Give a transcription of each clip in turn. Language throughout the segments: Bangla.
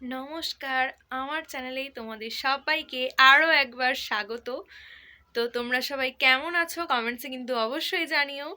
নমস্কার, আমার চ্যানেলেই তোমাদের সবাইকে আরও একবার স্বাগত। তো তোমরা সবাই কেমন আছো? কমেন্টসে কিন্তু অবশ্যই জানিও।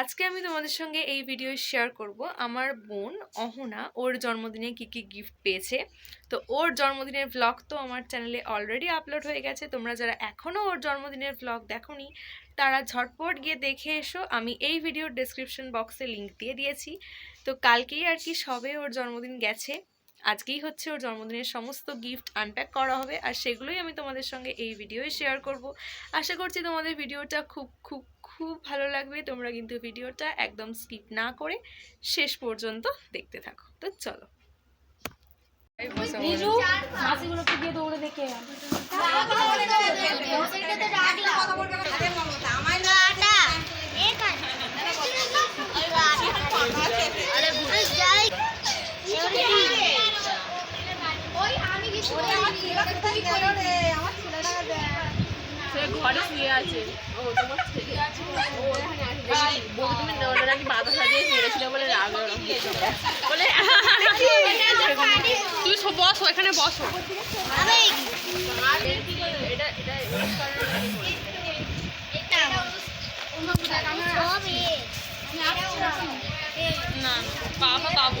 আজকে আমি তোমাদের সঙ্গে এই ভিডিও শেয়ার করব। আমার বোন অহনা, ওর জন্মদিনে কী কী গিফট পেয়েছে? তো ওর জন্মদিনের ব্লগ তো আমার চ্যানেলে অলরেডি আপলোড হয়ে গেছে। তোমরা যারা এখনও ওর জন্মদিনের ব্লগ দেখোনি, তারা ঝটপট গিয়ে দেখে এসো। আমি এই ভিডিওর ডেসক্রিপশন বক্সে লিংক দিয়ে দিয়েছি। তো কালকেই আর কি সবে ওর জন্মদিন গেছে। আজকেই হচ্ছে ওর জন্মদিনের সমস্ত গিফট আনপ্যাক করা হবে আর সেগুলোই আমি তোমাদের সঙ্গে এই ভিডিওয়ে শেয়ার করব। আশা করছি তোমাদের ভিডিওটা খুব খুব খুব ভালো লাগবে। তোমরা কিন্তু ভিডিওটা একদম স্কিপ না করে শেষ পর্যন্ত দেখতে থাকো। তো চলো। মাসিগুলোকে দিয়ে দৌড়ে দেখে সে ঘরে শুয়ে আছে ও তোমার ছেলে আছে ও ওখানে আছে বউ তুমি ওরা নাকি বাধা সাজিয়ে মেরেছিল বলে রাগ বলে তুই সব বসো এখানে বসো? এটা এটা। না বাবা বাবু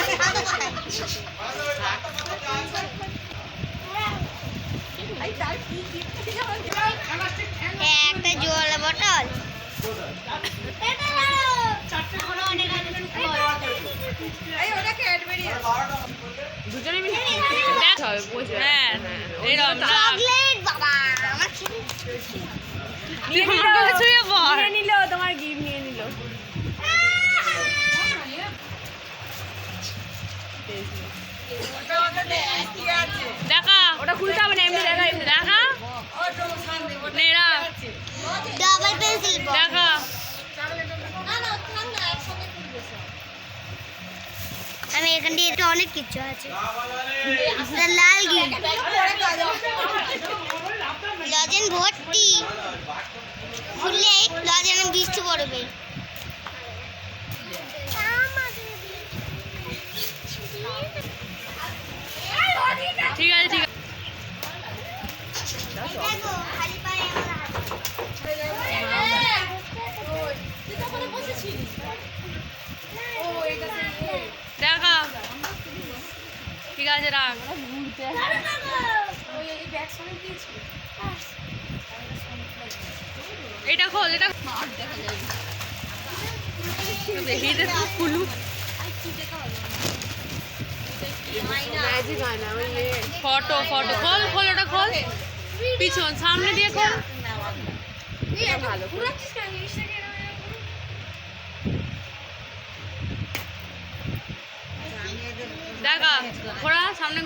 একটা জল বটল দুজনে মিলে হ্যাঁ এরকম চকলেট বাবা আমার নিয়ে নিল তোমার গিফট নিয়ে নিল। দেখা। ওটা খুলতে হবে না এমনি দেখা এমনি দেখা। নেড়া। ডাবল পেন্সিল দেখা। আমি এখান দিয়ে এটা অনেক কিছু আছে। লাল গিফট লজেন ভর্তি। খুললে লজেনে বৃষ্টি পড়বে। ঠিক আছে ঠিক আছে। দেখো। দেখা ঠিক আছে রাখ। এটা খোল এটা দেখি দে খুলু ফটো ফটো খোল খোল ওটা খোল পিছন সামনে দিয়ে খোল দেখা ঘোড়া সামনে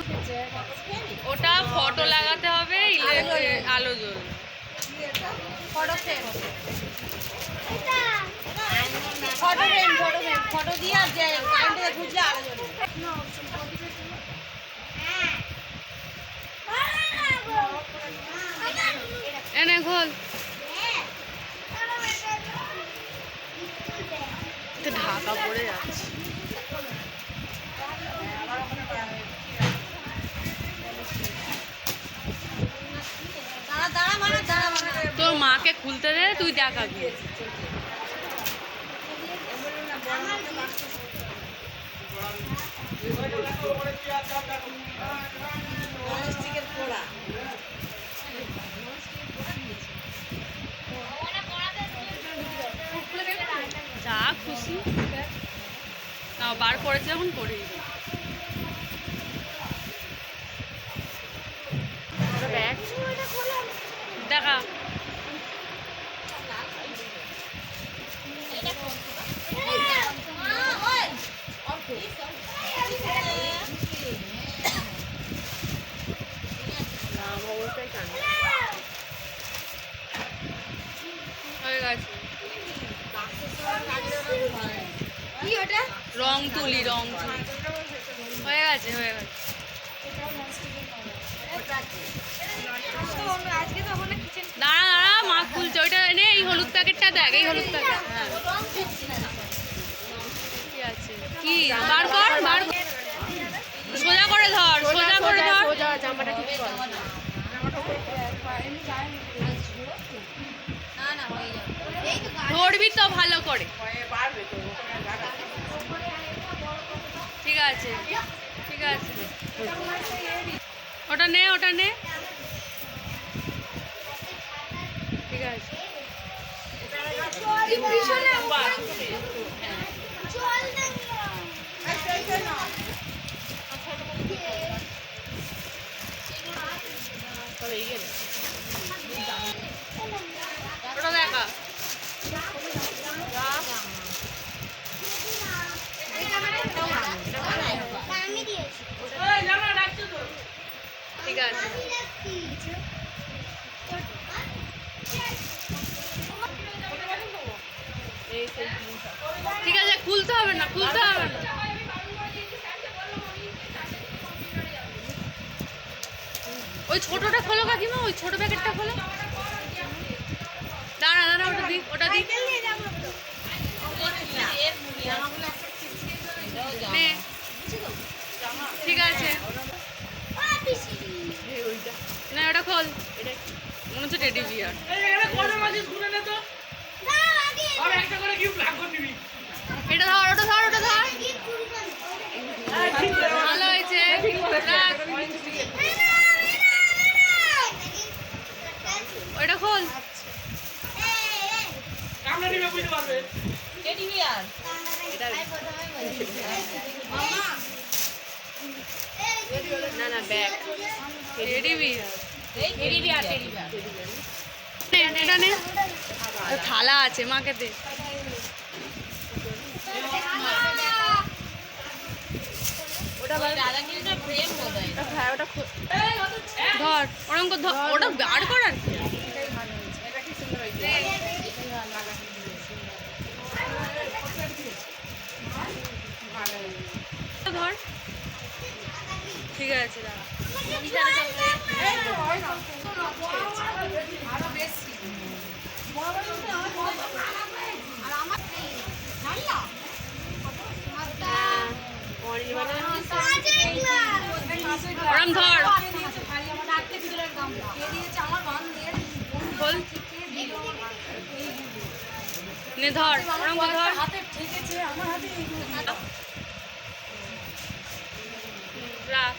ওটা ফটো লাগাতে হবে ইলে- আলো জ্বলবে। Photo frame photo frame photo দিয়ে আর যে কারেন্টে ঘুরলে আলো জ্বলবে। এনে খোল। তো ঢাকা পড়ে যাচ্ছে। দাঁড়া দাঁড়া মানে দাঁড়া মানে তোর মাকে খুলতে দে তুই দেখাবি পোড়া। খুশি। না বার করেছে যখন করেই দেখা। ভগবতাই কান্না। দেখা তুলি, রং হয়ে গেছে হয়ে গেছে। দাঁড়া দাঁড়া মা খুলছে। ওইটা নে, এই হলুদ প্যাকেটটা দেখ, এই হলুদ প্যাকেট। কি সোজা করে ধর, সোজা করে ধর। ধরবি তো ভালো করে। ঠিক আছে। ঠিক আছে। ওটা নে ওটা নে ঠিক আছে ওটা দেখা আমি দিয়েছি ঠিক আছে। ঠিক আছে, খুলতে হবে না, খুলতে হবে না। ওই ছোটটা খোলো কাকিমা, ওই ছোট প্যাকেটটা খোলো। দাঁড়া দাঁড়া, ওটা দি ওটা দি। ঠিক আছে। না ওটা খোল মনে হচ্ছে টেডি বিয়ার এটা ধর ওটা ধর ওটা ধর। ভালো হয়েছে। ওইটা খোল। টেডি বিয়ার না না ব্যাগ। টেডি বিয়ার থালা আছে মাকে দে। ধর ধর। ওটা করার ধর। ঠিক আছে দাঁড়া ওরম ধর। খোল নে ধর ওরম ধর। রাখ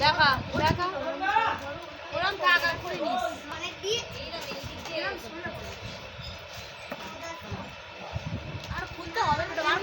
দেখা দেখা ওরম থাক আর করে নিস আর খুলতে হবে না বার করে নিস না না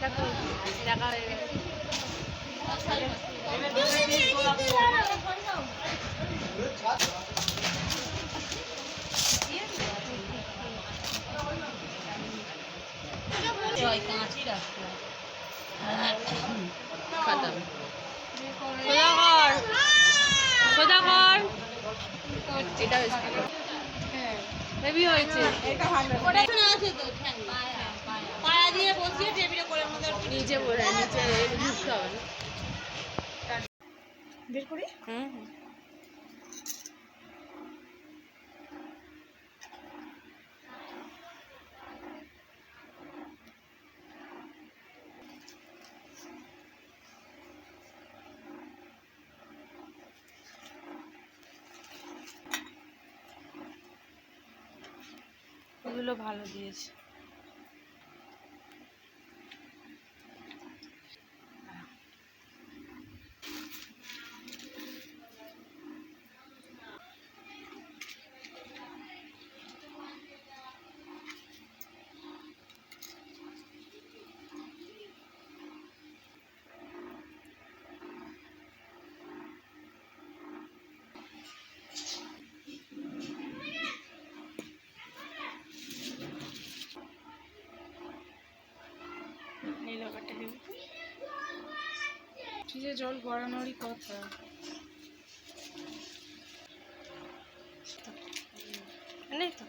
এটা খুল দেখা হয়ে। গেছে সোজা কর এটা ওটা আছে তো ঠ্যাং দিয়ে বসিয়ে টেবিলে করে মধ্যে নিচে বলে নিচে ঢুকতে হবে না। হুম হুম। এগুলো ভালো দিয়েছে। ফ্রিজে জল গড়ানোরই কথা। তো তো?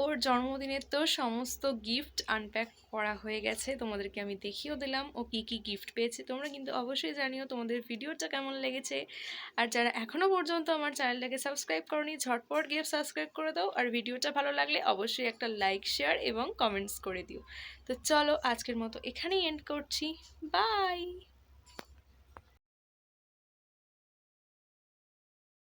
ওর জন্মদিনের তো সমস্ত গিফট আনপ্যাক করা হয়ে গেছে। তোমাদেরকে আমি দেখিয়েও দিলাম ও কী কী গিফট পেয়েছে। তোমরা কিন্তু অবশ্যই জানিও তোমাদের ভিডিওটা কেমন লেগেছে। আর যারা এখনও পর্যন্ত আমার চ্যানেলটাকে সাবস্ক্রাইব করনি, ঝটপট গিয়ে সাবস্ক্রাইব করে দাও। আর ভিডিওটা ভালো লাগলে অবশ্যই একটা লাইক শেয়ার এবং কমেন্টস করে দিও। তো চলো আজকের মতো এখানেই এন্ড করছি। বাই